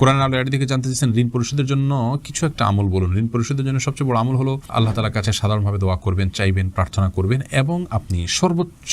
কোরআন আলো এর দিকে জানতে চাইছেন, ঋণ পরিশোধের জন্য কিছু একটা আমল বলুন। ঋণ পরিশোধের জন্য সবচেয়ে বড় আমল হলো আল্লাহ তালার কাছে সাধারণভাবে দোয়া করবেন, চাইবেন, প্রার্থনা করবেন এবং আপনি সর্বোচ্চ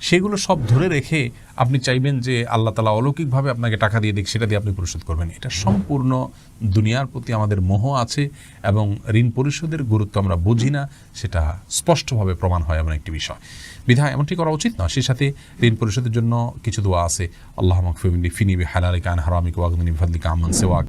সেগুলো সব ধরে রেখে আপনি চাইবেন যে আল্লাহ তালা অলৌকিকভাবে আপনাকে টাকা দিয়ে দিক, সেটা দিয়ে আপনি পরিশোধ করবেন। এটা সম্পূর্ণ দুনিয়ার প্রতি আমাদের মোহ আছে এবং ঋণ পরিশোধের গুরুত্ব আমরা বুঝি না, সেটা স্পষ্টভাবে প্রমাণ হয় এমন একটি বিষয়। বিধায় এমনটি করা উচিত না সেই সাথে ঋণ পরিশোধের জন্য কিছু দোয়া আছে। আল্লাহ ফিনি বি হালালিকা হারামিক ওয়াগদিনী ফাদলিকা আমান সেওয়াক।